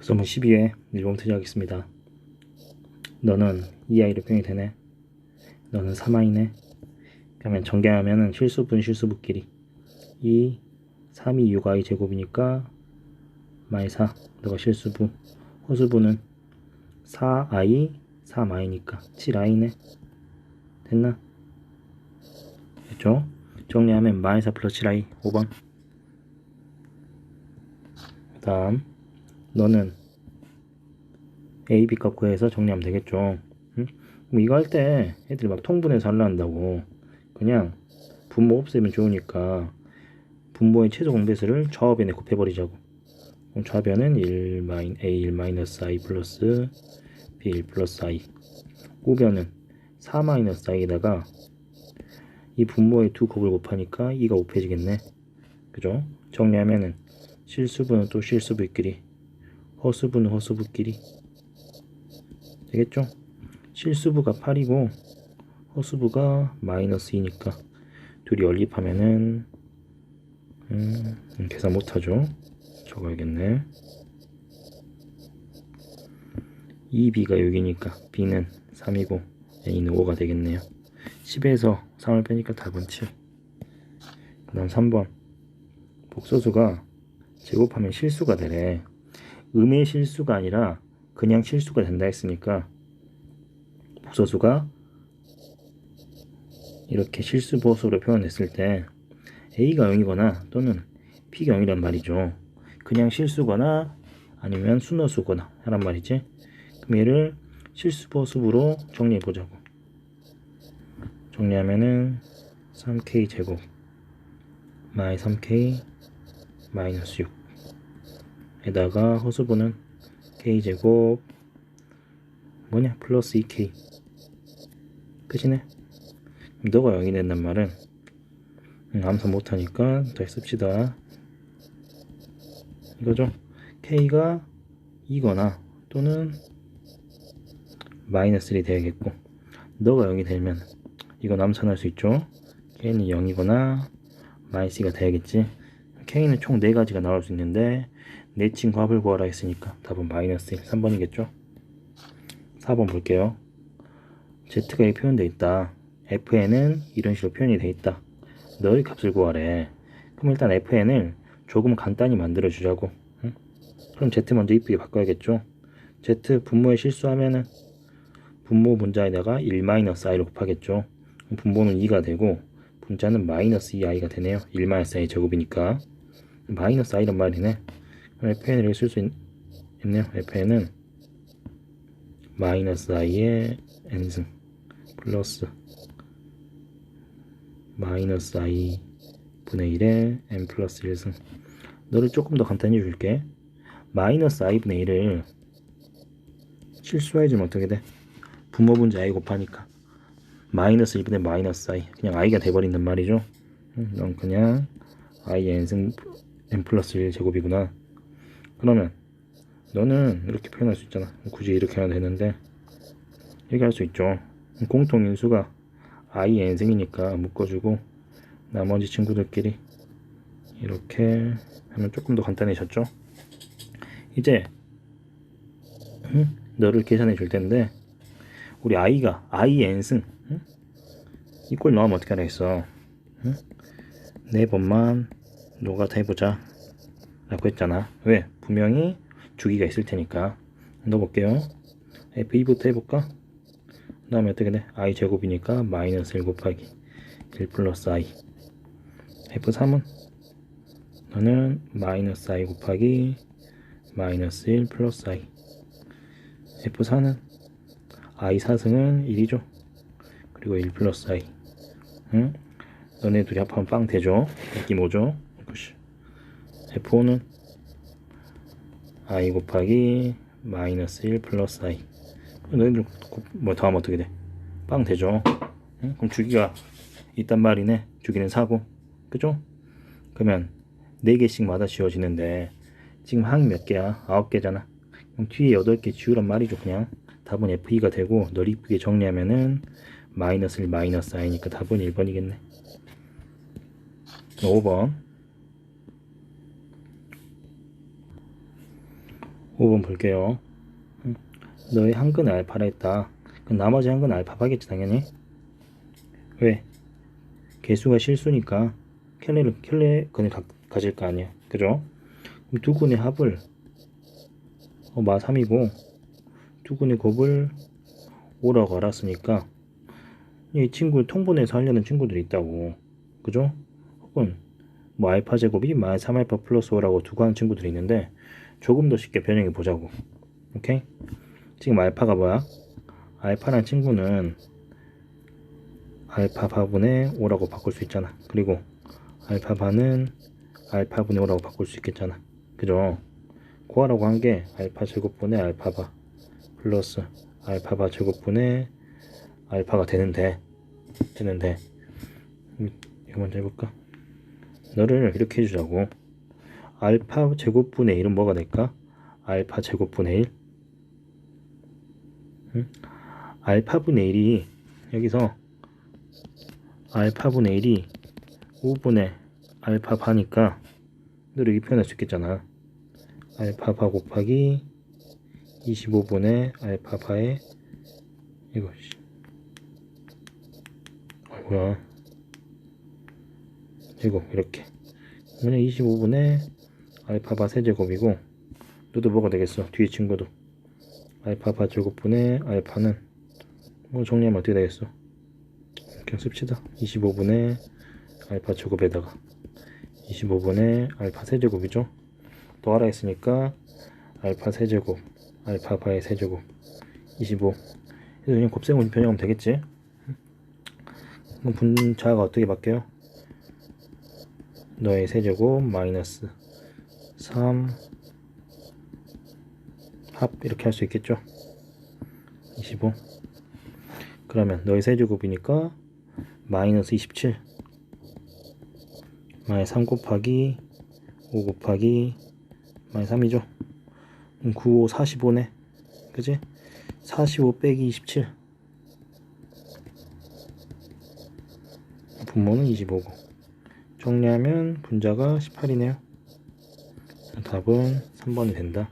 그래서 뭐 12회 1번 투자하겠습니다. 너는 2i로 평이 되네. 너는 3i네. 그러면 전개하면은 실수분 실수분끼리 2, 3이 6i 제곱이니까 마이 4. 너가 실수분. 호수분은 4i, 3i니까 7i네. 됐나? 됐죠? 정리하면 마이 4 플러스 7i 5번. 그 다음 너는 a, b 값 구해서 정리하면 되겠죠. 응? 그럼 이거 할 때 애들이 막 통분해서 하려 한다고 그냥 분모 없애면 좋으니까 분모의 최소 공배수를 좌변에 곱해버리자고. 그럼 좌변은 1 마인, a1 마이너스 i 플러스 b1 플러스 i 우변은 4 마이너스 i에다가 이 분모의 두 곱을 곱하니까 2가 곱해지겠네. 그죠? 정리하면은 실수분은 또 실수부끼리 허수분은 허수부끼리. 되겠죠? 실수부가 8이고 허수부가 마이너스 2니까 둘이 연립하면은 음, 계산 못하죠? 적어야겠네. 2b가 6이니까 b는 3이고 a는 5가 되겠네요. 10에서 3을 빼니까 답은 7 그 다음 3번. 복소수가 제곱하면 실수가 되래 음의 실수가 아니라 그냥 실수가 된다 했으니까 복소수가 이렇게 실수 보수로 표현했을 때 a가 0이거나 또는 p가 0이란 말이죠. 그냥 실수거나 아니면 순어수거나 하란 말이지. 그럼 얘를 실수 보수로 정리해 보자고. 정리하면은 3k 제곱 마이 3k 마이너스 6 에다가 허수분은 k 제곱 뭐냐 플러스 2k 끝이네. 너가 0이 된단 말은 음, 암사 못하니까 다시 씁시다. 이거죠? K가 2거나 또는 마이너스 1이 되야겠고 너가 0이 되면 이건 암산할 수 있죠? K는 0이거나 마이너스 2가 돼야겠지? K는 총 4가지가 나올 수 있는데 내친 값을 구하라 했으니까 답은 마이너스 1 3번이겠죠? 4번 볼게요. Z가 이 표현되어 있다. Fn은 이런 식으로 표현이 되어 있다. 너의 값을 구하래. 그럼 일단 fn을 조금 간단히 만들어 주자고. 응? 그럼 z 먼저 이쁘게 바꿔야겠죠? Z 분모에 실수하면은 분모 분자에다가 1-i로 곱하겠죠? 분모는 2가 되고 분자는 마이너스 2i가 되네요. 1-i 제곱이니까. 마이너스 i란 말이네 fn을 이렇게 쓸 수 있네요. fn은 마이너스 i의 n승 플러스 마이너스 i 분의 1의 n 플러스 1승. 너를 조금 더 간단히 해줄게. 마이너스 i 분의 1을 실수해주면 어떻게 돼? 분모 분자 i 곱하니까 마이너스 1분의 마이너스 i. 그냥 i가 돼버린단 말이죠. 음, 넌 그냥 i n승 n 플러스 1 제곱이구나 그러면 너는 이렇게 표현할 수 있잖아 굳이 이렇게 해야 되는데 이렇게 할 수 있죠 공통인수가 i n승이니까 묶어주고 나머지 친구들끼리 이렇게 하면 조금 더 간단해졌죠 이제 응? 너를 계산해 줄 텐데 우리 i가 i n승 응? 이꼴 넣으면 어떻게 하라 했어 응? 네 번만 노가다 해보자 라고 했잖아 왜? 분명히 주기가 있을 테니까 넣어볼게요 f2부터 해볼까? 그 다음에 어떻게 돼? i 제곱이니까 마이너스 1 곱하기 1 플러스 i f3은 너는 마이너스 i 곱하기 마이너스 1 플러스 i f4는 i 4승은 1이죠 그리고 1 플러스 i 응? 너네 둘이 합하면 빵 되죠 오죠 그치. F5는 i 곱하기 마이너스 1 플러스 i 너희들 뭐 더하면 어떻게 돼? 빵 되죠 응? 그럼 주기가 있단 말이네 주기는 4고 그죠? 그러면 4개씩 마다 지워지는데 지금 항이 몇 개야? 9개잖아 그럼 뒤에 8개 지우란 말이죠 그냥 답은 F2가 되고 널 이쁘게 정리하면은 마이너스 1 마이너스 i니까 답은 1번이겠네 5번 5번 볼게요. 음, 너의 한 근을 알파라 했다. 그럼 나머지 한 근은 알파파겠지 당연히. 왜? 개수가 실수니까 켈레를 켈레 근을 가, 가질 거 아니야. 그죠? 그럼 두 근의 합을 어, 마 3이고 두 근의 곱을 5라고 알았으니까 이 친구 통분해서 하려는 친구들이 있다고. 그죠? 혹은 뭐 알파 제곱이 마 3알파 플러스 5라고 두고 하는 친구들이 있는데 조금 더 쉽게 변형해 보자고. 오케이? 지금 알파가 뭐야? 알파란 친구는 알파 바분의 5라고 바꿀 수 있잖아. 그리고 알파 바는 알파 분의 5라고 바꿀 수 있겠잖아. 그죠? 구하라고 한 게 알파 제곱분의 알파 바 플러스 알파 바 제곱분의 알파가 되는데 되는데 음, 이거 먼저 해볼까? 너를 이렇게 해주자고 알파 제곱분의 1은 뭐가 될까? 알파 제곱분의 1 응? 알파분의 1이 여기서 알파분의 1이 5분의 알파 바니까 너를 이렇게 표현할 수 있겠잖아 알파 바 곱하기 25분의 알파 바의 이거 씨. 아이고야 제곱 이렇게 그러면 25분의 알파바 세제곱이고 너도 뭐가 되겠어? 뒤에 친구도. 알파바 제곱분의 알파는 뭐 정리하면 어떻게 되겠어? 그냥 씁시다. 25분의 알파 제곱에다가 25분의 알파 세제곱이죠? 더 하라 했으니까 알파 세제곱 알파 바의 세제곱 25 그래서 그냥 곱셈을 변형하면 되겠지? 그럼 분자가 어떻게 바뀌어요? 너의 세제곱 마이너스 3 합 이렇게 할 수 있겠죠? 25 그러면 너의 세제곱이니까 마이너스 27 마이너스 3 곱하기 5 곱하기 마이너스 3이죠? 9, 5, 45네. 그지? 45 빼기 27 분모는 25고. 정리하면 분자가 18이네요 답은 3번이 된다